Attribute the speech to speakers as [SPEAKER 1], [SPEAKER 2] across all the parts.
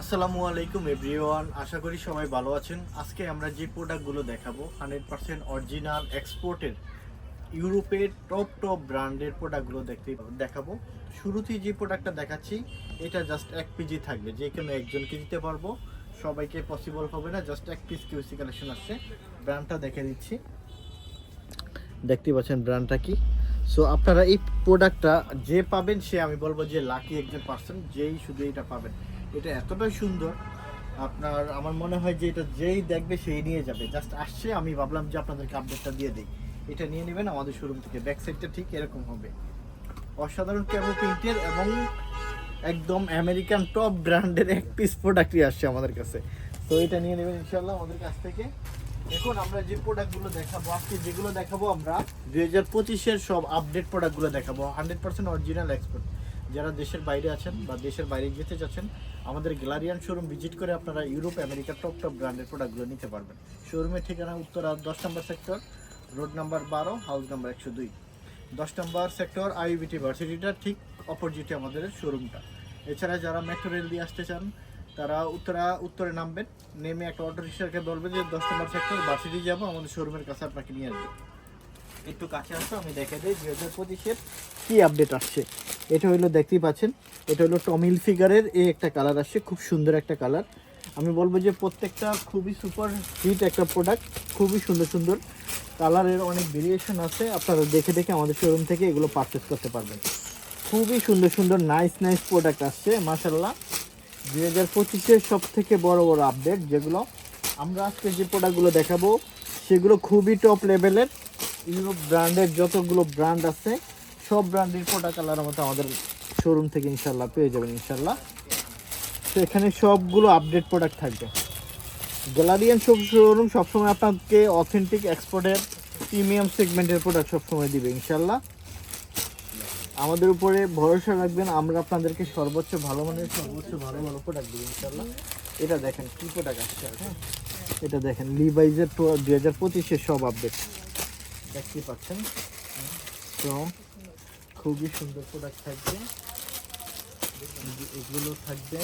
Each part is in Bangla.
[SPEAKER 1] আসসালামু আলাইকুম এভরিওয়ান আশা করি সবাই ভালো আছেন। আজকে আমরা যে প্রোডাক্টগুলো দেখাবো হান্ড্রেড পার্সেন্ট অরিজিনাল এক্সপোর্টের ইউরোপের টপ টপ ব্র্যান্ডের প্রোডাক্টগুলো দেখতে দেখাবো। শুরুতেই যে প্রোডাক্টটা দেখাচ্ছি, এটা জাস্ট এক পিজি থাকবে। যে কোনো একজনকে দিতে পারব। সবাইকে পসিবল হবে না জাস্ট এক পিস কিউসি কালেকশন আসছে ব্র্যান্ডটা দেখে দিচ্ছি। দেখতে পাচ্ছেন ব্র্যান্ডটা কি? সো আপনারা এই প্রোডাক্টটা যে পাবেন, সে আমি বলব যে লাকি একজন পার্সন যেই শুধু এটা পাবেন। এটা এতটাই সুন্দর, আপনার, আমার মনে হয় যে এটা যেই দেখবে সেই নিয়ে যাবে। জাস্ট আসছে, আমি ভাবলাম যে আপনাদেরকে আপডেটটা দিয়ে দিই। এটা নিয়ে নেবেন, আমাদের শোরুম থেকে। ব্যাক সাইডটা ঠিক এরকম হবে। অসাধারণ ক্যামো প্রিন্টের এবং একদম আমেরিকান টপ ব্র্যান্ডের এক পিস প্রোডাক্টই আসছে আমাদের কাছে। তো এটা নিয়ে নেবেন ইনশাল্লাহ আমাদের কাছ থেকে। এখন আমরা যে প্রোডাক্টগুলো দেখাবো, আজকে যেগুলো দেখাবো আমরা, দুই হাজার পঁচিশের সব আপডেট প্রোডাক্টগুলো দেখাবো। হান্ড্রেড পার্সেন্ট অরিজিনাল এক্সপোর্ট যারা দেশের বাইরে আছেন বা দেশের বাইরে যেতে চাচ্ছেন আমাদের গ্যালারিয়ান শোরুম ভিজিট করে আপনারা ইউরোপ, আমেরিকার টপ টপ ব্র্যান্ডের প্রোডাক্টগুলো নিতে পারবেন। শোরুমের ঠিকানা উত্তরা দশ নম্বর সেক্টর রোড নাম্বার বারো হাউস নাম্বার একশো দুই। দশ নম্বর সেক্টর আইবিটি ভার্সিটিটা ঠিক অপোজিটে আমাদের শোরুমটা। এছাড়া যারা মেট্রো রেল দিয়ে আসতে চান, তারা উত্তরা, উত্তরে নামবেন, নেমে একটা অটো রিক্সাকে বলবেন যে দশ নম্বর সেক্টর ভার্সিটি যাব, আমাদের শোরুমের কাছে আপনাকে নিয়ে আসবে। একটু কাছে আসো, আমি দেখে দিই, দুই হাজার পঁচিশের কী আপডেট আসছে। এটা হলো দেখতেই পাচ্ছেন, এটা হলো টমিল ফিগারের এই একটা কালার আসছে, খুব সুন্দর একটা কালার আমি বলব যে প্রত্যেকটা খুবই সুপার হিট একটা প্রোডাক্ট খুবই সুন্দর সুন্দর কালারের অনেক ভেরিয়েশন আছে, আপনারা দেখে দেখে আমাদের শোরুম থেকে এগুলো পারচেস করতে পারবেন। খুবই সুন্দর সুন্দর নাইস নাইস প্রোডাক্ট আসছে মাসাল্লাহ দুই হাজার পঁচিশের সব থেকে বড় বড় আপডেট যেগুলো আমরা আজকে যে প্রোডাক্টগুলো দেখাবো, সেগুলো খুবই টপ লেভেলের ইউরোপ ব্র্যান্ডের যতগুলো ব্র্যান্ড আছে সব ব্র্যান্ডের প্রোডাক্ট আল্লাহর মতো আমাদের শোরুম থেকে ইনশাল্লাহ পেয়ে যাবেন ইনশাল্লাহ তো এখানে সবগুলো আপডেট প্রোডাক্ট থাকবে। গ্যালারিয়ান সব শোরুম সবসময় আপনাকে অথেন্টিক এক্সপোর্টের প্রিমিয়াম সেগমেন্টের প্রোডাক্ট সবসময় দিবে ইনশাল্লাহ আমাদের উপরে ভরসা রাখবেন, আমরা আপনাদেরকে সর্বোচ্চ ভালো মানের, সর্বোচ্চ ভালো ভালো প্রোডাক্ট দিব ইনশাল্লাহ এটা দেখেন কি প্রোডাক্ট আসছে হ্যাঁ? এটা দেখেন লিভাইজের দু হাজার পঁচিশের সব আপডেট দেখতে পাচ্ছেন তো খুবই সুন্দর প্রোডাক্ট থাকবে। এগুলো থাকবে।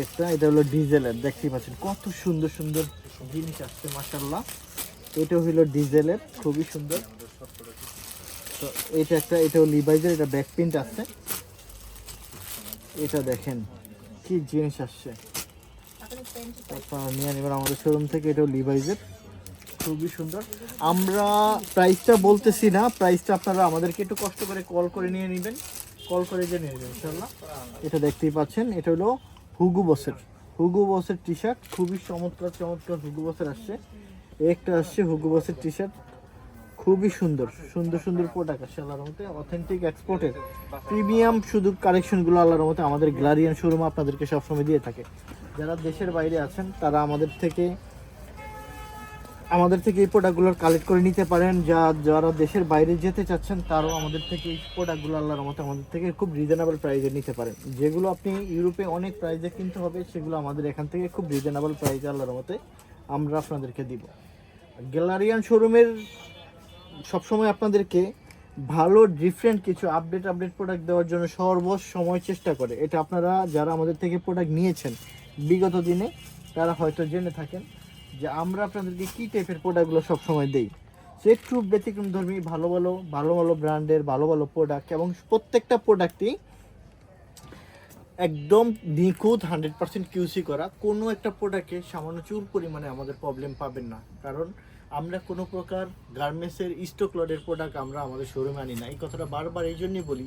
[SPEAKER 1] এটা এটা হলো ডিজেলের দেখতে পাচ্ছেন কত সুন্দর সুন্দর জিনিস আসছে মাসাল্লাহ এটা হলো ডিজেলের খুবই সুন্দর। তো এটা একটা এটা লিভাইজের এটা ব্যাক প্রিন্ট আছে। এটা দেখেন কি জিনিস আসছে। নিয়ে নেবেন আমাদের শোরুম থেকে এটাও লিভাইজের খুবই সুন্দর। আমরা প্রাইসটা বলতেছি না প্রাইসটা আপনারা আমাদেরকে একটু কষ্ট করে কল করে নিয়ে নেবেন। কল করে যে নিয়ে নেবেন ইনশাল্লাহ এটা দেখতেই পাচ্ছেন, এটা হলো হুগু বসের হুগু বসের টি শার্ট খুবই চমৎকার চমৎকার হুগু বসের আসছে। একটা আসছে হুগু বসের টি শার্ট খুবই সুন্দর সুন্দর সুন্দর প্রোডাক্ট আসছে আল্লাহর মতে অথেন্টিক এক্সপোর্টের প্রিমিয়াম শুধু কালেকশনগুলো আল্লাহর মতে আমাদের গ্লারিয়ান শোরুম আপনাদেরকে সবসময় দিয়ে থাকে। যারা দেশের বাইরে আছেন, তারা আমাদের থেকে আমাদের থেকে এই প্রোডাক্টগুলো কালেক্ট করে নিতে পারেন। যা, যারা দেশের বাইরে যেতে চাচ্ছেন, তারাও আমাদের থেকে এই প্রোডাক্টগুলো আল্লাহর মতো আমাদের থেকে খুব রিজনেবল প্রাইসে নিতে পারেন। যেগুলো আপনি ইউরোপে অনেক প্রাইসে কিনতে হবে, সেগুলো আমাদের এখান থেকে খুব রিজনেবল প্রাইসে আল্লাহর মতে আমরা আপনাদেরকে দিব। গ্যালারিয়ান শোরুমের সবসময় আপনাদেরকে ভালো ডিফারেন্ট কিছু আপডেট আপডেট প্রোডাক্ট দেওয়ার জন্য সর্বস সময় চেষ্টা করে। এটা আপনারা যারা আমাদের থেকে প্রোডাক্ট নিয়েছেন, বিগত দিনে তারা হয়তো জেনে থাকেন। যে আমরা আপনাদেরকে কী টাইপের প্রোডাক্টগুলো সবসময় দেই? সে একটু ব্যতিক্রম ধর্মী, ভালো ভালো ভালো ভালো ব্র্যান্ডের, ভালো ভালো প্রোডাক্ট এবং প্রত্যেকটা প্রোডাক্টই একদম নিখুঁত হান্ড্রেড পার্সেন্ট কিউসি করা। কোনো একটা প্রোডাক্টে সামান্য চুর পরিমাণে আমাদের প্রবলেম পাবেন না। কারণ আমরা কোনো প্রকার গার্মেন্টসের স্টক লডের প্রোডাক্ট আমরা আমাদের শোরুমে আনি না। এই কথাটা বারবার এই জন্যই বলি,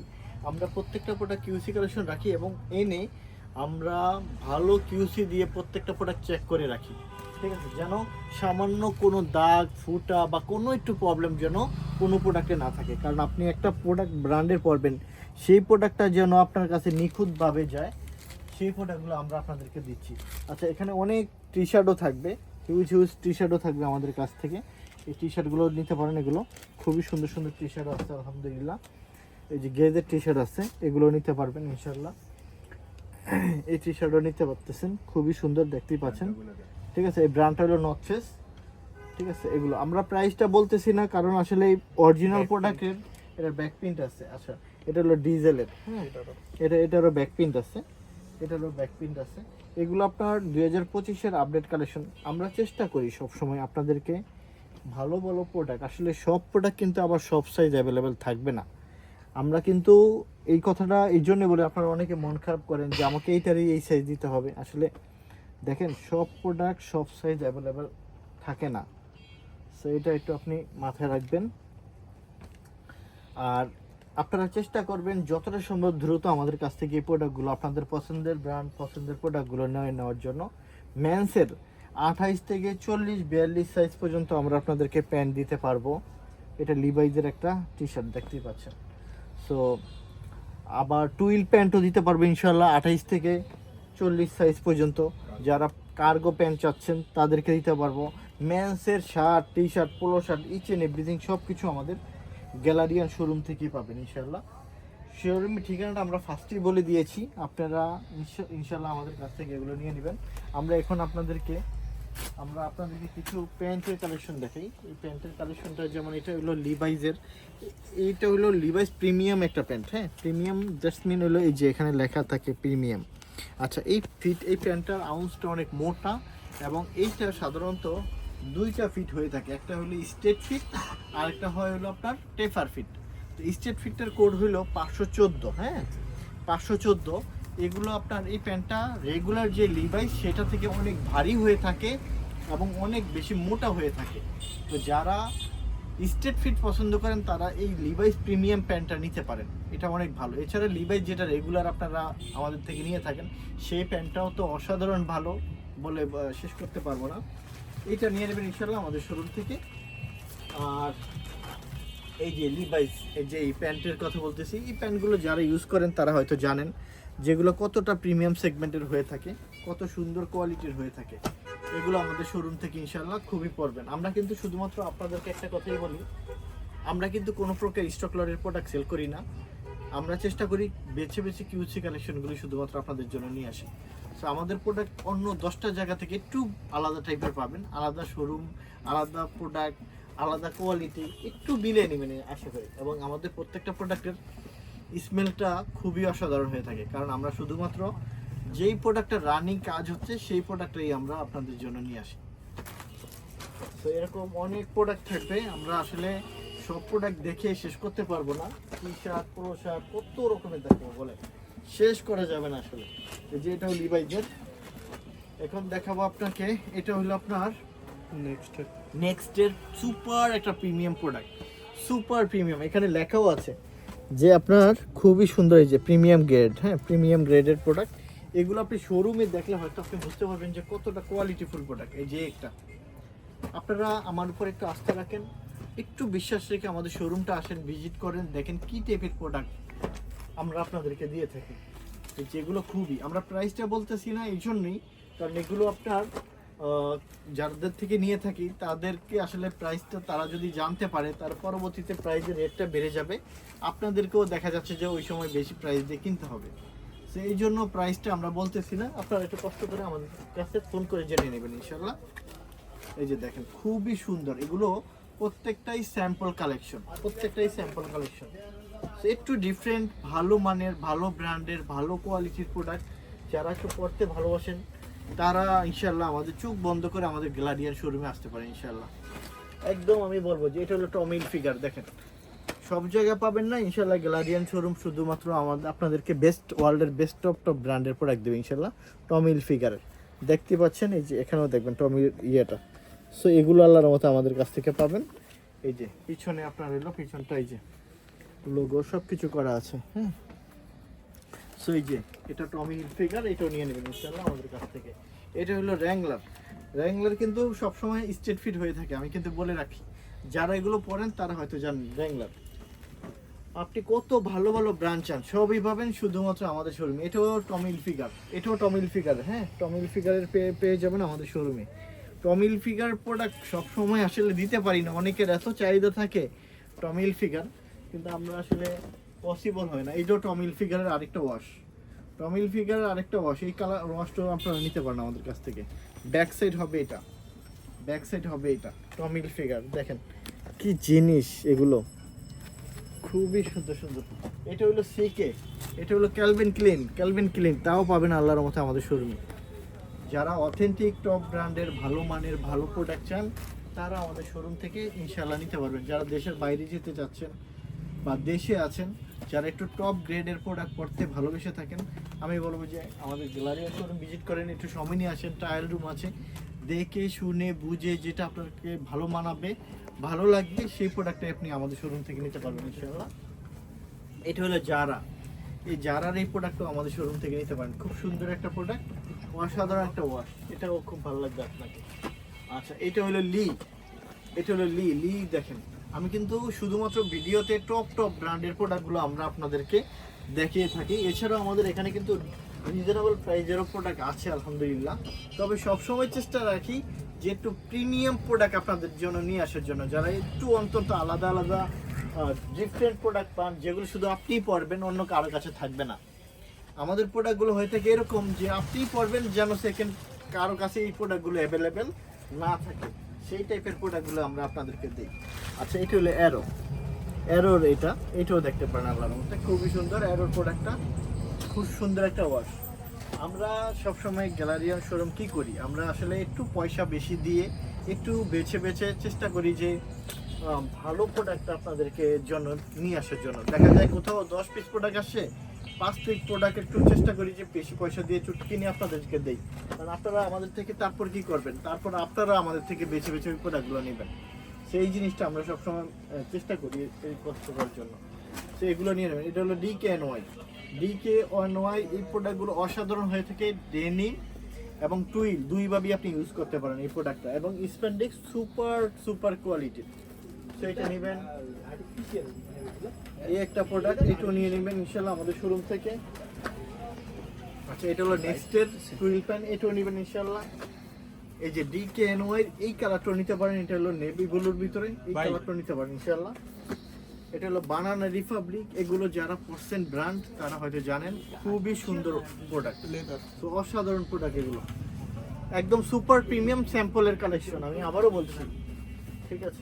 [SPEAKER 1] আমরা প্রত্যেকটা প্রোডাক্ট কিউসি কালেকশন রাখি এবং এনে আমরা ভালো কিউসি দিয়ে প্রত্যেকটা প্রোডাক্ট চেক করে রাখি। ঠিক আছে? যেন সামান্য কোনো দাগ, ফুটা বা কোনো একটু প্রবলেম যেন কোনো প্রোডাক্টে না থাকে। কারণ আপনি একটা প্রোডাক্ট ব্র্যান্ডের পড়বেন সেই প্রোডাক্টটা যেন আপনার কাছে নিখুঁতভাবে যায়, সেই প্রোডাক্টগুলো আমরা আপনাদেরকে দিচ্ছি। আচ্ছা এখানে অনেক টি শার্টও থাকবে হিউজ হিউজ টি শার্টও থাকবে আমাদের কাছ থেকে। এই টি শার্টগুলো নিতে পারেন এগুলো। খুবই সুন্দর সুন্দর টি শার্ট আছে, আলহামদুলিল্লাহ। এই যে গেজের টি শার্ট আছে, এগুলো নিতে পারবেন ইনশাল্লাহ এই টি শার্টও নিতে পারতেছেন, খুবই সুন্দর, দেখতেই পাচ্ছেন। ঠিক আছে? এই ব্র্যান্ডটা হলো ফেস ঠিক আছে? এগুলো আমরা প্রাইসটা বলতেছি না কারণ আসলে এই অরিজিনাল প্রোডাক্টের এটা ব্যাক প্রিন্ট আছে। আচ্ছা এটা হলো ডিজেলের হ্যাঁ? এটা এটারও ব্যাক প্রিন্ট আছে। এটা হলো ব্যাক প্রিন্ট আছে। এগুলো আপনার দুই হাজার পঁচিশের আপডেট কালেকশন আমরা চেষ্টা করি সব সময় আপনাদেরকে ভালো ভালো প্রোডাক্ট আসলে সব প্রোডাক্ট কিন্তু আবার সব সাইজ অ্যাভেলেবেল থাকবে না। আমরা কিন্তু এই কথাটা এই জন্য বলে আপনারা অনেকে মন খারাপ করেন যে আমাকে এইটারই এই সাইজ দিতে হবে। আসলে দেখেন, সব প্রোডাক্ট সব সাইজ অ্যাভেলেবেল থাকে না। সো এটা একটু আপনি মাথায় রাখবেন। আর আপনারা চেষ্টা করবেন যতটা সম্ভব দ্রুত আমাদের কাছ থেকে এই প্রোডাক্টগুলো আপনাদের পছন্দের ব্র্যান্ড পছন্দের প্রোডাক্টগুলো নিয়ে নেওয়ার জন্য। ম্যান্সের আঠাইশ থেকে চল্লিশ, বিয়াল্লিশ সাইজ পর্যন্ত আমরা আপনাদেরকে প্যান্ট দিতে পারব। এটা লিভাইজের একটা টি শার্ট দেখতেই পাচ্ছেন। সো আবার টুইল প্যান্টও দিতে পারব ইনশাল্লাহ আঠাইশ থেকে চল্লিশ সাইজ পর্যন্ত যারা কার্গো প্যান্ট চাচ্ছেন, তাদেরকে দিতে পারব। ম্যান্সের shirt T shirt polo shirt each and everything সব কিছু আমাদের গ্যালারিয়ান শোরুম থেকেই পাবেন ইনশাল্লাহ শোরুমের ঠিকানাটা আমরা ফার্স্টেই বলে দিয়েছি। আপনারা ইনশাল্লাহ আমাদের কাছ থেকে এগুলো নিয়ে নেবেন। আমরা এখন আপনাদেরকে, আমরা আপনাদেরকে কিছু প্যান্টের কালেকশন দেখাই। এই প্যান্টের কালেকশনটা যেমন এটা হলো লিভাইজের এইটা হলো লিভাইজ প্রিমিয়াম একটা প্যান্ট হ্যাঁ? প্রিমিয়াম জাস্ট মিন হলো এই যে এখানে লেখা থাকে প্রিমিয়াম আচ্ছা এই ফিট এই প্যান্টটার আউন্সটা অনেক মোটা এবং এইটা সাধারণত দুইটা ফিট হয়ে থাকে। একটা হলো স্টেট ফিট আর একটা হয় হলো আপনার টেফার ফিট। তো স্টেট ফিটটার কোড হলো পাঁচশো চোদ্দ হ্যাঁ? পাঁচশো চোদ্দ। এগুলো আপনার এই প্যান্টটা রেগুলার যে লিভাইস সেটা থেকে অনেক ভারী হয়ে থাকে এবং অনেক বেশি মোটা হয়ে থাকে। তো যারা স্টেট ফিট পছন্দ করেন, তারা এই লিভাইস প্রিমিয়াম প্যান্টটা নিতে পারেন। এটা অনেক ভালো। এছাড়া লিভাইজ যেটা রেগুলার আপনারা আমাদের থেকে নিয়ে থাকেন, সেই প্যান্টটাও তো অসাধারণ ভালো বলে শেষ করতে পারব না। এটা নিয়ে নেবেন ইনশাল্লাহ আমাদের শোরুম থেকে। আর এই যে লিভাইস এই যে এই প্যান্টের কথা বলতেছি, এই প্যান্টগুলো যারা ইউজ করেন তারা হয়তো জানেন যেগুলো কতটা প্রিমিয়াম সেগমেন্টের হয়ে থাকে, কত সুন্দর কোয়ালিটির হয়ে থাকে। এগুলো আমাদের শোরুম থেকে ইনশাল্লাহ খুবই পড়বেন। আমরা কিন্তু শুধুমাত্র আপনাদেরকে একটা কথাই বলি, আমরা কিন্তু কোনো প্রকার স্টক প্রোডাক্ট সেল করি না। আমরা চেষ্টা করি বেছে বেছে কিউসি কালেকশনগুলি শুধুমাত্র আপনাদের জন্য নিয়ে আসি। সো আমাদের প্রোডাক্ট অন্য দশটা জায়গা থেকে একটু আলাদা টাইপের পাবেন। আলাদা শোরুম আলাদা প্রোডাক্ট আলাদা কোয়ালিটি একটু মিলিয়ে নেবেন আশা করি। এবং আমাদের প্রত্যেকটা প্রোডাক্টের স্মেলটা খুবই অসাধারণ হয়ে থাকে। কারণ আমরা শুধুমাত্র যেই প্রোডাক্টটা রানিং কাজ হচ্ছে, সেই প্রোডাক্টটাই আমরা আপনাদের জন্য নিয়ে আসি। তো এরকম অনেক প্রোডাক্ট থাকবে। আমরা আসলে সব প্রোডাক্ট দেখে শেষ করতে পারব না। টি শার্ট পোলো শার্ট কত রকমের দেখাবো বলে। শেষ করা যাবে না আসলে। এই যে এটা হলো লিভাইজের এখন দেখাবো আপনাকে এটা হলো আপনার
[SPEAKER 2] নেক্সট
[SPEAKER 1] নেক্সটের সুপার একটা প্রিমিয়াম প্রোডাক্ট সুপার প্রিমিয়াম এখানে লেখাও আছে যে আপনার খুবই সুন্দর এই যে প্রিমিয়াম গ্রেড হ্যাঁ প্রিমিয়াম গ্রেডের প্রোডাক্ট এগুলো আপনি শোরুমে দেখলে হয়তো আপনি বুঝতে পারবেন যে কতটা কোয়ালিটিফুল প্রোডাক্ট এই যে একটা। আপনারা আমার উপর একটু আস্থা রাখেন। একটু বিশ্বাস রেখে আমাদের শোরুমটা আসেন ভিজিট করেন, দেখেন কি টাইপের প্রোডাক্ট আমরা আপনাদেরকে দিয়ে থাকি। যেগুলো খুবই, আমরা প্রাইসটা বলতেছি না এই জন্যই, কারণ এগুলো আপনার যাদের থেকে নিয়ে থাকি, তাদেরকে আসলে প্রাইসটা তারা যদি জানতে পারে, তার পরবর্তীতে প্রাইসের রেটটা বেড়ে যাবে। আপনাদেরকেও দেখা যাচ্ছে যে ওই সময় বেশি প্রাইস দিয়ে কিনতে হবে। তো এই জন্য প্রাইসটা আমরা বলতেছি না, আপনারা একটু কষ্ট করে আমাদের কাছে ফোন করে জেনে নেবেন ইনশাল্লাহ এই যে দেখেন, খুবই সুন্দর। এগুলো প্রত্যেকটাই স্যাম্পল কালেকশন প্রত্যেকটাই স্যাম্পল কালেকশন একটু ডিফারেন্ট ভালো মানের ভালো ব্র্যান্ডের ভালো কোয়ালিটির প্রোডাক্ট যারা একটু পড়তে ভালোবাসেন তারা ইনশাল্লাহ আমাদের চোখ বন্ধ করে আমাদের গ্যালারিয়ান শোরুমে আসতে পারে ইনশাল্লাহ একদম আমি বলব যে এটা হলো টমিল ফিগার দেখেন। সব জায়গায় পাবেন না ইনশাল্লাহ গ্যালারিয়ান শোরুম শুধুমাত্র আমাদের আপনাদেরকে বেস্ট ওয়ার্ল্ডের বেস্ট টপ টপ ব্র্যান্ডের প্রোডাক্ট দেবে ইনশাল্লাহ টমিল ফিগারের দেখতে পাচ্ছেন এই যে এখানেও দেখবেন টমিল ইয়েটা। সো এগুলো আল্লাহর মতো আমাদের কাছ থেকে পাবেন। এই যে, পিছনে আপনার এলো, পিছনটা এই যে লোগো সব কিছু করা আছে হ্যাঁ? সো এই যে, এটা টমি ফিগার এটাও নিয়ে নেবেন ইনশাল্লাহ আমাদের কাছ থেকে। এটা হলো র্যাংলার র্যাংলার কিন্তু সবসময় স্টেট ফিট হয়ে থাকে, আমি কিন্তু বলে রাখি। যারা এগুলো পড়েন তারা হয়তো জানেন র্যাংলার আপনি কত ভালো ভালো ব্রাঞ্চ চান, সবই পাবেন শুধুমাত্র আমাদের শোরুমে এটাও টমিল ফিগার এটাও টমিল ফিগার হ্যাঁ? টমিল ফিগারের পেয়ে পেয়ে যাবেন আমাদের শোরুমে টমিল ফিগার প্রোডাক্ট সবসময় আসলে দিতে পারি না। অনেকের এত চাহিদা থাকে টমিল ফিগার, কিন্তু আমরা আসলে পসিবল হয় না। এইটাও টমিল ফিগারের আরেকটা ওয়াশ টমিল ফিগারের আরেকটা ওয়াশ এই কালার ওয়াশটাও আপনারা নিতে পারেন আমাদের কাছ থেকে। ব্যাক সাইড হবে এটা। ব্যাক সাইড হবে এটা, টমিল ফিগার। দেখেন, কি জিনিস এগুলো। খুবই সুন্দর সুন্দর। এটা হলো সিকে এটা হলো ক্যালভিন ক্লিন ক্যালভিন ক্লিন তাও পাবেন আল্লাহর মতো আমাদের শোরুমে যারা অথেন্টিক টপ ব্র্যান্ডের ভালো মানের, ভালো প্রোডাক্ট চান, তারা আমাদের শোরুম থেকে ইনশাল্লাহ নিতে পারবেন। যারা দেশের বাইরে যেতে চাচ্ছেন বা দেশে আছেন, যারা একটু টপ গ্রেডের প্রোডাক্ট পড়তে ভালোবেসে থাকেন, আমি বলব যে আমাদের গ্যালারি শোরুম ভিজিট করেন, একটু সময় নিয়ে আসেন ট্রায়াল রুম আছে। দেখে, শুনে, বুঝে, যেটা আপনাকে ভালো মানাবে, ভালো লাগবে, সেই প্রোডাক্টটাই আপনি আমাদের শোরুম থেকে নিতে পারবেন ইনশাল্লাহ এটা হলো জারা এই জারার এই প্রোডাক্টও আমাদের শোরুম থেকে নিতে পারেন। খুব সুন্দর একটা প্রোডাক্ট অসাধারণ একটা ওয়াশ এটাও খুব ভালো লাগবে আপনাকে। আচ্ছা এটা হলো লি এটা হলো লি লি দেখেন, আমি কিন্তু শুধুমাত্র ভিডিওতে টপ টপ ব্র্যান্ডের প্রোডাক্টগুলো আমরা আপনাদেরকে দেখিয়ে থাকি। এছাড়াও আমাদের এখানে কিন্তু রিজনেবল প্রাইজেরও প্রোডাক্ট আছে, আলহামদুলিল্লাহ। তবে সবসময় চেষ্টা রাখি যে একটু প্রিমিয়াম প্রোডাক্ট আপনাদের জন্য নিয়ে আসার জন্য। যারা একটু অন্তত আলাদা আলাদা ডিফারেন্ট প্রোডাক্ট পান, যেগুলো শুধু আপনিই পরবেন, অন্য কারোর কাছে থাকবে না। আমাদের প্রোডাক্টগুলো হয়ে থাকে এরকম যে আপনিই পড়বেন যেন সেকেন্ড কারও কাছে এই প্রোডাক্টগুলো অ্যাভেলেবেল না থাকে। সেই টাইপের প্রোডাক্টগুলো আমরা আপনাদেরকে দিই। আচ্ছা এটা হলো অ্যারো অ্যারোর এটা, এটাও দেখতে পারেন আল্লাহর মধ্যে খুবই সুন্দর অ্যারোর প্রোডাক্টটা খুব সুন্দর একটা ওয়াশ আমরা সবসময় গ্যালারিয়ান শোরুম কি করি? আমরা আসলে একটু পয়সা বেশি দিয়ে একটু বেছে বেছে চেষ্টা করি যে ভালো প্রোডাক্ট আপনাদেরকে জন্য, নিয়ে আসার জন্য। দেখা যায় কোথাও দশ পিস প্রোডাক্ট আসছে পাঁচ পিস প্রোডাক্ট একটু চেষ্টা করি যে বেশি পয়সা দিয়ে চুটকি নিয়ে আপনাদেরকে দেই। কারণ আপনারা আমাদের থেকে তারপর কি করবেন? তারপর আপনারা আমাদের থেকে বেছে বেছে ওই প্রোডাক্টগুলো নেবেন। সেই জিনিসটা আমরা সবসময় চেষ্টা করি এই কষ্ট জন্য। তো এগুলো নিয়ে নেবেন। এটা হলো DK N Y DK one Y এই প্রোডাক্টগুলো অসাধারণ হয়ে থাকে ডেনি এবং টুইল। দুইভাবেই আপনি ইউজ করতে পারেন এই প্রোডাক্টটা এবং স্প্যান্ডিক্স সুপার সুপার কোয়ালিটি তো এটা নেবেন। এই একটা প্রোডাক্ট এটাও নিয়ে নেবেন ইনশাল্লাহ আমাদের শোরুম থেকে। আচ্ছা এটা হলো নেক্সটের টুইল প্যান এটাও নেবেন ইনশাল্লাহ। এই যে ডিকে এন ওয়াই এই কালারটাও নিতে পারেন এটা হলো নেভি ব্লুর ভিতরে এই
[SPEAKER 2] Bye.
[SPEAKER 1] কালারটাও নিতে পারেন ইনশাল্লাহ। এটা হলো বানানা রিপাবলিক এগুলো যারা পার্সেন্ট ব্র্যান্ড তারা হয়তো জানেন খুবই সুন্দর প্রোডাক্ট তো অসাধারণ প্রোডাক্ট এগুলো। একদম সুপার প্রিমিয়াম স্যাম্পলের কালেকশন আমি আবারও বলছি। ঠিক আছে?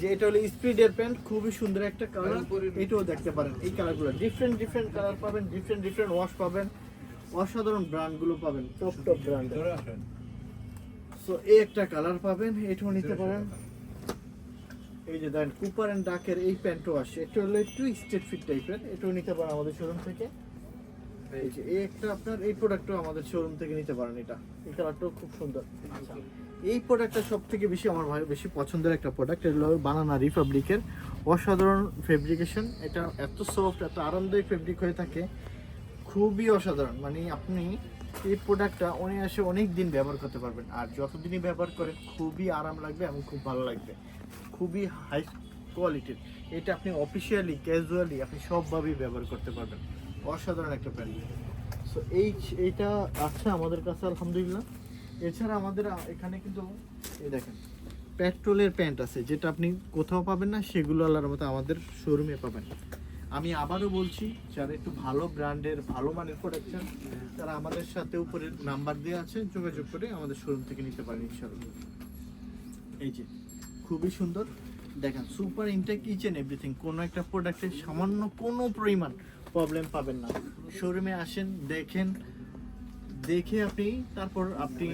[SPEAKER 1] যে এটা হলো স্পিডের প্যান্ট খুবই সুন্দর একটা কালার এটাও দেখতে পারেন এই কালারগুলো ডিফারেন্ট ডিফারেন্ট কালার পাবেন ডিফারেন্ট ডিফারেন্ট ওয়াশ পাবেন। অসাধারণ ব্র্যান্ডগুলো পাবেন। টপ টপ ব্র্যান্ড সো এই একটা কালার পাবেন এটাও নিতে পারেন। এই যে দেখেন কুপার এন্ড ডাকের এই প্যান্টও আসে এটা হলো একটু স্টেট ফিট টাইপের এটাও নিতে পারেন আমাদের শোরুম থেকে। এই যে এই একটা আপনার এই প্রোডাক্টও আমাদের শোরুম থেকে নিতে পারেন এটা। এই কালারটাও খুব সুন্দর। আচ্ছা। এই প্রোডাক্টটা সব থেকে বেশি আমার বেশি পছন্দের একটা প্রোডাক্ট এটা হলো বানানা রিপাবলিকের অসাধারণ ফেব্রিকেশন এটা এত সফট এত আরামদায়ক ফেব্রিক হয়ে থাকে। খুবই অসাধারণ। মানে আপনি এই প্রোডাক্টটা অনায়াসে অনেক দিন ব্যবহার করতে পারবেন। আর যতদিনই ব্যবহার করেন, খুবই আরাম লাগবে এবং খুব ভালো লাগবে। খুবই হাই কোয়ালিটির এটা আপনি অফিসিয়ালি ক্যাজুয়ালি আপনি সবভাবেই ব্যবহার করতে পারবেন। অসাধারণ একটা প্যান্ট সো এই এইটা আছে আমাদের কাছে, আলহামদুলিল্লাহ। এছাড়া আমাদের এখানে কিন্তু এই দেখেন, পেট্রোলের প্যান্ট আছে, যেটা আপনি কোথাও পাবেন না, সেগুলো আল্লাহর মতো আমাদের শোরুমে পাবেন। আমি আবারও বলছি, যারা একটু ভালো ব্র্যান্ডের, ভালো মানের প্রোডাকশন তারা আমাদের সাথে উপরে নাম্বার দেওয়া আছে যোগাযোগ করে আমাদের শোরুম থেকে নিতে পারেন, ইনশাআল্লাহ। এই যে, খুবই সুন্দর। দেখেন super intact each and everything কোনো একটা প্রোডাক্টের সামান্য কোনো পরিমাণ প্রবলেম পাবেন না। শোরুমে আসেন, দেখেন দেখে আপনি তারপর আপনি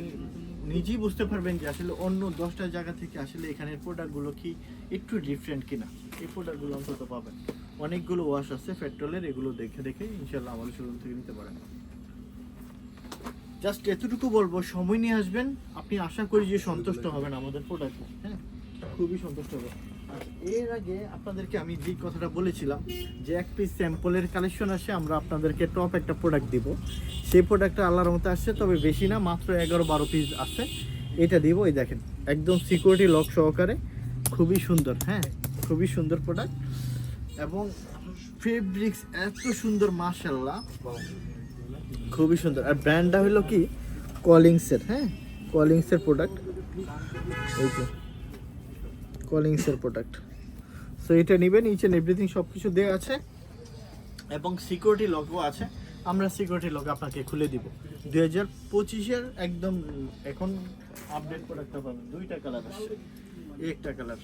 [SPEAKER 1] নিজেই বুঝতে পারবেন যে আসলে অন্য দশটা জায়গা থেকে আসলে এখানের প্রোডাক্টগুলো কি একটু ডিফারেন্ট কিনা। এই প্রোডাক্টগুলো অন্তত পাবেন। অনেকগুলো ওয়াশ আছে পেট্রোলের এগুলো দেখে দেখে ইনশাল্লাহ আমাদের শোরুম থেকে নিতে পারেন। জাস্ট এতটুকু বলব সময় নিয়ে আসবেন। আপনি আশা করি যে সন্তুষ্ট হবেন আমাদের প্রোডাক্ট হ্যাঁ খুবই সন্তুষ্ট হবে আচ্ছা, এর আগে আপনাদেরকে আমি যে কথাটা বলেছিলাম যে এক পিস স্যাম্পলের কালেকশন আসে, আমরা আপনাদেরকে টপ একটা প্রোডাক্ট দিব। সেই প্রোডাক্টটা আল্লাহর মতো আসছে, তবে বেশি না, মাত্র এগারো বারো পিস আছে। এটা দিব, এই দেখেন, একদম সিকিউরিটি লক সহকারে। খুবই সুন্দর হ্যাঁ খুবই সুন্দর প্রোডাক্ট এবং ফেব্রিক্স এত সুন্দর মাশাল্লাহ খুবই সুন্দর। আর ব্র্যান্ডটা হলো কি? কলিংসের হ্যাঁ কলিংসের প্রোডাক্ট এই তো কলিংসের প্রোডাক্ট সো এটা নেবেন ইচ অ্যান্ড এভরিথিং সব কিছু দেওয়া আছে। এবং সিকিউরিটি লকও আছে। আমরা সিকিউরিটি লক আপনাকে খুলে দিব। দুই হাজার পঁচিশের একদম এখন আপডেট প্রোডাক্টটা পাবেন। দুইটা কালার আসছে। একটা কালার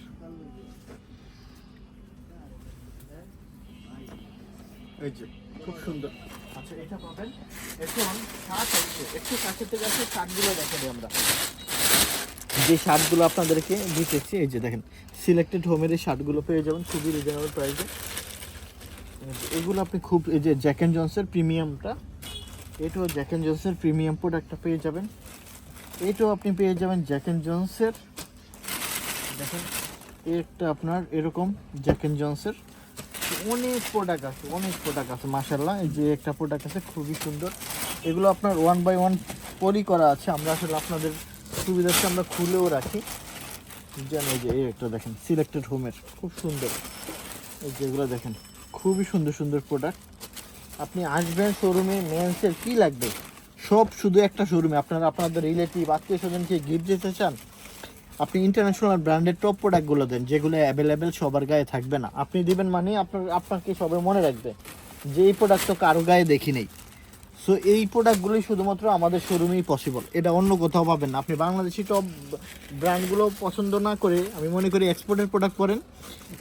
[SPEAKER 1] এই যে, খুব সুন্দর। আচ্ছা এটা পাবেন। এখন শার্ট আছে একটু কাছে থেকে আসে শার্টগুলো দেখেনি আমরা। যে শার্টগুলো আপনাদেরকে দিতেছি, এই যে দেখেন সিলেক্টেড হোমের এই শার্টগুলো পেয়ে যাবেন, খুবই রিজনেবল প্রাইসে এগুলো আপনি খুব, এই যে জ্যাক অ্যান্ড জনসের প্রিমিয়ামটা এটাও জ্যাক অ্যান্ড জনসের প্রিমিয়াম প্রোডাক্টটা পেয়ে যাবেন। এটাও আপনি পেয়ে যাবেন জ্যাক অ্যান্ড জনসের দেখেন, একটা আপনার এরকম জ্যাক অ্যান্ড জনসের অনেক প্রোডাক্ট আছে, অনেক প্রোডাক্ট আছে মাসাল্লাহ এই যে একটা প্রোডাক্ট আছে, খুবই সুন্দর। এগুলো আপনার ওয়ান বাই ওয়ান পলি করা আছে। আমরা আসলে আপনাদের সুবিধার্থে আমরা খুলেও রাখি। যেন এই যে, এই একটা দেখেন সিলেক্টেড হোমের খুব সুন্দর। এই যেগুলো দেখেন, খুবই সুন্দর সুন্দর প্রোডাক্ট আপনি আসবেন শোরুমে মেন্সের কী লাগবে? সব শুধু একটা শোরুমে আপনারা, আপনাদের রিলেটিভ আত্মীয় স্বজনকে গিফট দিতে চান, আপনি ইন্টারন্যাশনাল ব্র্যান্ডের টপ প্রোডাক্টগুলো দেন, যেগুলো অ্যাভেলেবেল সবার গায়ে থাকবে না। আপনি দিবেন মানে আপনার, আপনাকে সবাই মনে রাখবে যে এই প্রোডাক্ট তো কারও গায়ে দেখি নেই। সো এই প্রোডাক্টগুলোই শুধুমাত্র আমাদের শোরুমেই পসিবল এটা অন্য কোথাও পাবেন না। আপনি বাংলাদেশি টপ ব্র্যান্ডগুলো পছন্দ না করে, আমি মনে করি এক্সপোর্টের প্রোডাক্ট করেন।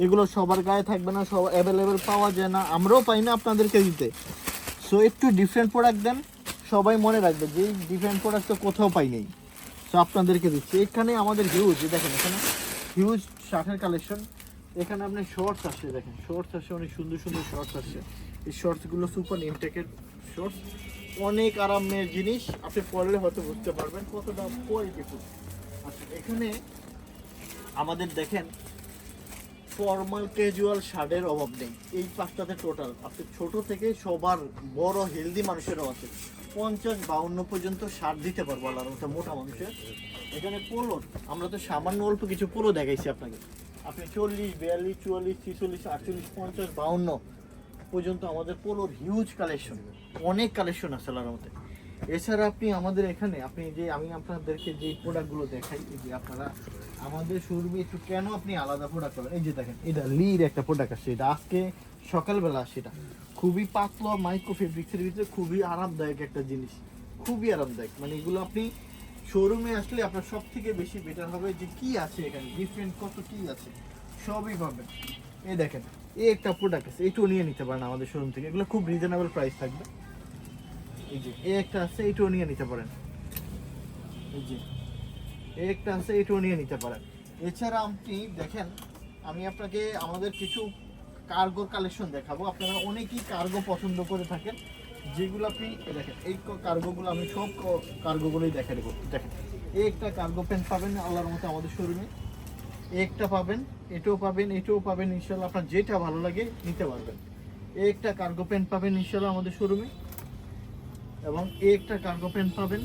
[SPEAKER 1] এগুলো সবার গায়ে থাকবে না, সব অ্যাভেলেবেল পাওয়া যায় না। আমরাও পাই না আপনাদেরকে দিতে। সো একটু ডিফারেন্ট প্রোডাক্ট দেন। সবাই মনে রাখবে যে এই ডিফারেন্ট প্রোডাক্ট তো কোথাও পাই নেই। সো আপনাদেরকে দিচ্ছি। এখানে আমাদের হিউজ দেখেন এখানে হিউজ শার্টের কালেকশন এখানে আপনি শর্টস আসছে দেখেন। শর্টস আসছে অনেক সুন্দর সুন্দর শর্টস আসছে এই শর্টসগুলো সুপার ইনটেকের শর্টস অনেক আরামের জিনিস আপনি পরলে হয়তো বুঝতে পারবেন কতটা কোয়ালিটিফুল আচ্ছা এখানে আমাদের দেখেন ফর্মাল ক্যাজুয়াল শার্টের অভাব নেই। এই পাঁচটাতে টোটাল আপনি ছোট থেকে সবার বড় হেলদি মানুষেরও আছে। পঞ্চাশ বাউন্ন পর্যন্ত শার্ট দিতে পারব আল্লাহর মতো মোটা মানুষের। এখানে পোলো আমরা তো সামান্য অল্প কিছু পোলো দেখাইছি আপনাকে। আপনি চল্লিশ, বিয়াল্লিশ, চুয়াল্লিশ, ছিচল্লিশ, আটচল্লিশ, পঞ্চাশ, বাউন্ন পর্যন্ত আমাদের পোলোর হিউজ কালেকশন অনেক কালেকশন আছে আল্লাহর মতে এছাড়া আপনি আমাদের এখানে, আপনি যে, আমি আপনাদেরকে যে প্রোডাক্টগুলো দেখাই, এই যে আপনারা আমাদের শোরুমে একটু কেন আপনি আলাদা প্রোডাক্ট করেন? এই যে দেখেন, এটা লির একটা প্রোডাক্ট আসছে এটা আজকে সকালবেলা আসছে এটা খুবই পাতলা মাইক্রো ফেব্রিক্সের ভিতরে খুবই আরামদায়ক একটা জিনিস, খুবই আরামদায়ক। মানে এগুলো আপনি শোরুমে আসলে আপনার সব থেকে বেশি বেটার হবে যে কি আছে এখানে ডিফারেন্ট কত কি আছে, সবই পাবেন। এই দেখেন এই একটা প্রোডাক্ট আছে এইটুকু নিয়ে নিতে পারেন আমাদের শোরুম থেকে। এগুলো খুব রিজনেবল প্রাইস থাকবে। এই যে, এই একটা আছে এইটুকু নিয়ে নিতে পারেন। এই যে, এই একটা আছে এইটুকু নিয়ে নিতে পারেন। এছাড়া আপনি দেখেন, আমি আপনাকে আমাদের কিছু কার্গো কালেকশন দেখাবো। আপনারা অনেকেই কার্গো পছন্দ করে থাকেন। যেগুলো আপনি দেখেন, এই কার্গোগুলো আমি সব কার্গোগুলোই দেখা দেবো। দেখেন, এই একটা কার্গো প্যান্ট পাবেন আল্লাহর মতো আমাদের শোরুমে একটা পাবেন এটাও পাবেন এটাও পাবেন, ইনশাল্লাহ আপনার যেটা ভালো লাগে নিতে পারবেন। এই একটা কার্গো প্যান্ট পাবেন ইনশাল্লাহ আমাদের শোরুমে এবং এই একটা কার্গো প্যান্ট পাবেন।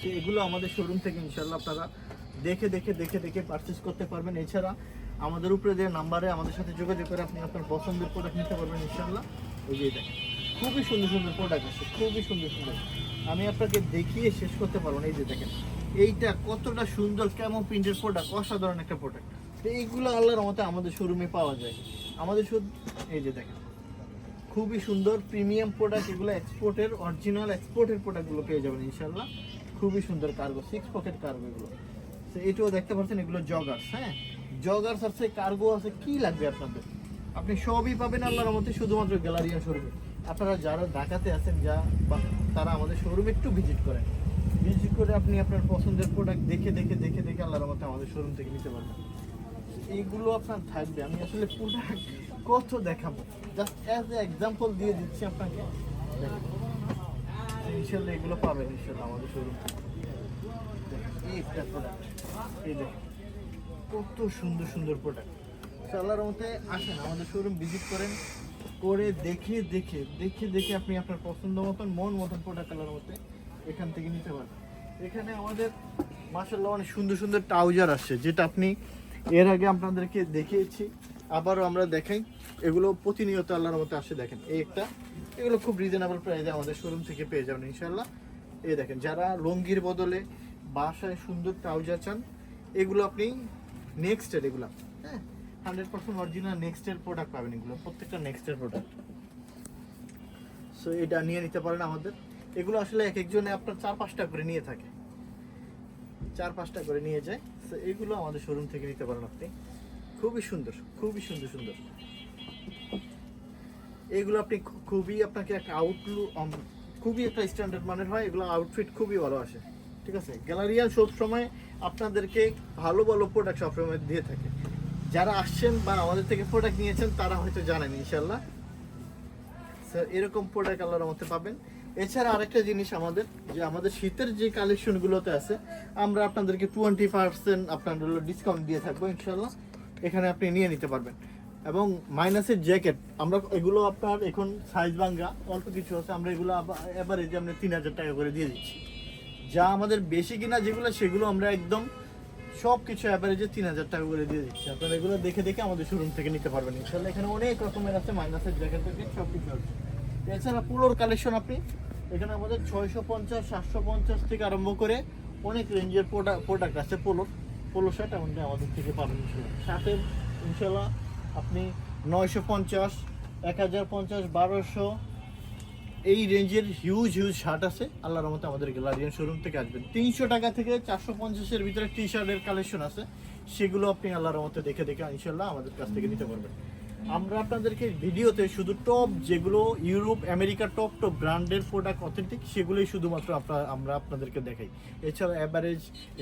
[SPEAKER 1] তো এগুলো আমাদের শোরুম থেকে ইনশাল্লাহ আপনারা দেখে দেখে দেখে দেখে পারচেস করতে পারবেন। এছাড়া আমাদের উপরে যে নাম্বারে আমাদের সাথে যোগাযোগ করে আপনি আপনার পছন্দের প্রোডাক্ট নিতে পারবেন ইনশাল্লাহ। ওই যে দেখেন খুবই সুন্দর সুন্দর প্রোডাক্ট আছে, খুবই সুন্দর সুন্দর। আমি আপনাকে দেখিয়ে শেষ করতে পারব না, এই যে দেখেন। এইটা কতটা সুন্দর, কেমন প্রিন্টের প্রোডাক্ট অসাধারণ একটা প্রোডাক্ট তো এইগুলো আল্লাহর মতে আমাদের শোরুমে পাওয়া যায়। আমাদের শুধু, এই যে দেখেন, খুবই সুন্দর প্রিমিয়াম প্রোডাক্ট এগুলো এক্সপোর্টের অরিজিনাল এক্সপোর্টের প্রোডাক্টগুলো পেয়ে যাবেন ইনশাল্লাহ খুবই সুন্দর কার্গো সিক্স পকেট কার্গো এগুলো। তো এটাও দেখতে পাচ্ছেন, এগুলো জগার্স হ্যাঁ? জগার্স আছে কার্গো আছে, কি লাগবে আপনাদের? আপনি সবই পাবেন আল্লাহর মতে শুধুমাত্র গ্যালারিয়া শোরুমে আপনারা যারা ঢাকাতে আছেন, যা বা তারা আমাদের শোরুমে একটু ভিজিট করেন। ভিজিট করে আপনি আপনার পছন্দের প্রোডাক্ট দেখে দেখে দেখে দেখে আল্লাহর মতে আমাদের শোরুম থেকে নিতে পারবেন। এইগুলো আপনার থাকবে। আমি আসলে প্রোডাক্ট কত দেখাবো? জাস্ট অ্যাজ এ এক্সাম্পল দিয়ে দিচ্ছি আপনাকে। ইনশাল্লাহ এগুলো পাবেন ইনশাল্লাহ আমাদের শোরুম একটা প্রোডাক্ট কত সুন্দর সুন্দর প্রোডাক্ট আল্লাহর মতে আসেন, আমাদের শোরুম ভিজিট করেন। করে দেখে দেখে দেখে দেখে আপনি আপনার পছন্দ মতন, মন মতন প্রোডাক্ট আল্লাহর মতে এখান থেকে নিতে পারবেন। এখানে আমাদের মাসাল্লাহ অনেক সুন্দর সুন্দর ট্রাউজার আসছে, যেটা আপনি এর আগে আপনাদেরকে দেখিয়েছি। আবারও আমরা দেখাই। এগুলো প্রতিনিয়ত আল্লাহর মতে আসে, দেখেন। এই একটা, এগুলো খুব রিজনেবল প্রাইসে আমাদের শোরুম থেকে পেয়ে যাবেন ইনশাল্লাহ এই দেখেন, যারা লঙ্গির বদলে বাসায় সুন্দর ট্রাউজার চান, এগুলো আপনি নেক্সটের এগুলো হ্যাঁ? হান্ড্রেড পার্সেন্ট অরিজিনাল নেক্সটের প্রোডাক্ট পাবেন এগুলো, প্রত্যেকটা নেক্সটের প্রোডাক্ট সো এটা নিয়ে নিতে পারেন আমাদের। এগুলো আসলে এক একজনে আপনার চার পাঁচটা করে নিয়ে থাকে। চার পাঁচটা করে নিয়ে যায়। তো এগুলো আমাদের শোরুম থেকে নিতে পারেন আপনি। খুবই সুন্দর খুবই সুন্দর সুন্দর। এগুলো আপনি খুবই আপনাকে একটা আউটলুক খুবই একটা স্ট্যান্ডার্ড মানের হয়। এগুলো আউটফিট খুবই ভালো আসে। ঠিক আছে? গ্যালারিয়ান সব সময় আপনাদেরকে ভালো ভালো প্রোডাক্ট সবসময় দিয়ে থাকে। যারা আসছেন বা আমাদের থেকে প্রোডাক্ট নিয়েছেন, তারা হয়তো জানেন ইনশাল্লাহ স্যার এরকম প্রোডাক্ট আল্লাহর মধ্যে পাবেন। এছাড়া আরেকটা জিনিস আমাদের, যে আমাদের শীতের যে কালেকশনগুলোতে আছে, আমরা আপনাদেরকে টোয়েন্টি পার্সেন্ট আপনাদের ডিসকাউন্ট দিয়ে থাকব ইনশাল্লাহ এখানে আপনি নিয়ে নিতে পারবেন। এবং মাইনাসের জ্যাকেট আমরা এগুলো আপনার এখন সাইজ ভাঙ্গা, অল্প কিছু আছে, আমরা এগুলো এবারে যে আমরা তিন হাজার টাকা করে দিয়ে দিচ্ছি। যা আমাদের বেশি কিনা যেগুলো, সেগুলো আমরা একদম সব কিছু অ্যাভারেজে তিন হাজার টাকা করে দিয়ে দিচ্ছি। আপনারা এগুলো দেখে দেখে আমাদের শোরুম থেকে নিতে পারবেন। ইনশাল্লাহ এখানে অনেক রকমের আছে মাইনাসের জ্যাকেট থেকে সব কিছু আছে। এছাড়া পুলোর কালেকশন আপনি এখানে আমাদের ছয়শো পঞ্চাশ, সাতশো পঞ্চাশ থেকে আরম্ভ করে অনেক রেঞ্জের প্রোডাক্ট আছে পোলোর পোলো শার্ট আমাদের আমাদের থেকে পাবেন শার্টের ইনশাল্লাহ আপনি নয়শো পঞ্চাশ, এক হাজার পঞ্চাশ, বারোশো, এই রেঞ্জের হিউজ হিউজ শার্ট আছে। আল্লাহর রহমতে আমাদের গ্যালারিয়ান শোরুম থেকে আসবেন। তিনশো টাকা থেকে চারশো পঞ্চাশের ভিতরে টি শার্টের কালেকশন আছে। সেগুলো আপনি আল্লাহর রহমতে দেখে দেখে ইনশাল্লাহ আমাদের কাছ থেকে নিতে পারবেন। আমরা আপনাদেরকে ভিডিওতে শুধু টপ যেগুলো ইউরোপ আমেরিকার টপ টপ ব্র্যান্ডের প্রোডাক্ট অথেন্টিক সেগুলোই শুধুমাত্র আপনার, আমরা আপনাদেরকে দেখাই। এছাড়া অ্যাভারেজ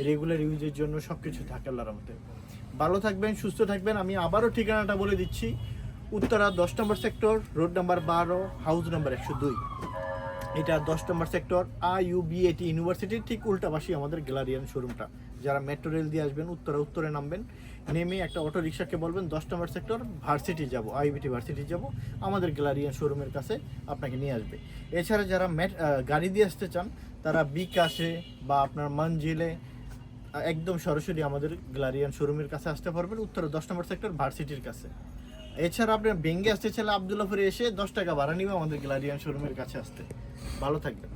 [SPEAKER 1] রেগুলার ইউজের জন্য সব কিছু থাকে আল্লাহর রহমতে। ভালো থাকবেন, সুস্থ থাকবেন। আমি আবারও ঠিকানাটা বলে দিচ্ছি। উত্তরা দশ নম্বর সেক্টর রোড নাম্বার বারো হাউস নাম্বার একশো দুই। এটা দশ নম্বর sector I U B A T ইউনিভার্সিটির ঠিক উল্টাপাশি আমাদের গ্যালারিয়ান শোরুমটা যারা মেট্রো রেল দিয়ে আসবেন উত্তরা উত্তরে নামবেন নেমে একটা অটো রিক্সাকে বলবেন দশ নম্বর সেক্টর ভার্সিটি যাব আইবিটি ভার্সিটি যাব আমাদের গ্যালারিয়ান শোরুমের কাছে আপনাকে নিয়ে আসবে। এছাড়া যারা আহ, গাড়ি দিয়ে আসতে চান তারা বিকাশে বা আপনার মঞ্জিলে একদম সরাসরি আমাদের গ্যালারিয়ান শোরুমের কাছে আসতে পারবেন উত্তরে দশ নম্বর সেক্টর ভার্সিটির কাছে। এছাড়া আপনার বেঙ্গে আসতে চাইলে আবদুল্লাপুরে এসে দশ টাকা ভাড়া নিবে আমাদের গ্যালারিয়ান শোরুমের কাছে আসতে। ভালো থাকবেন।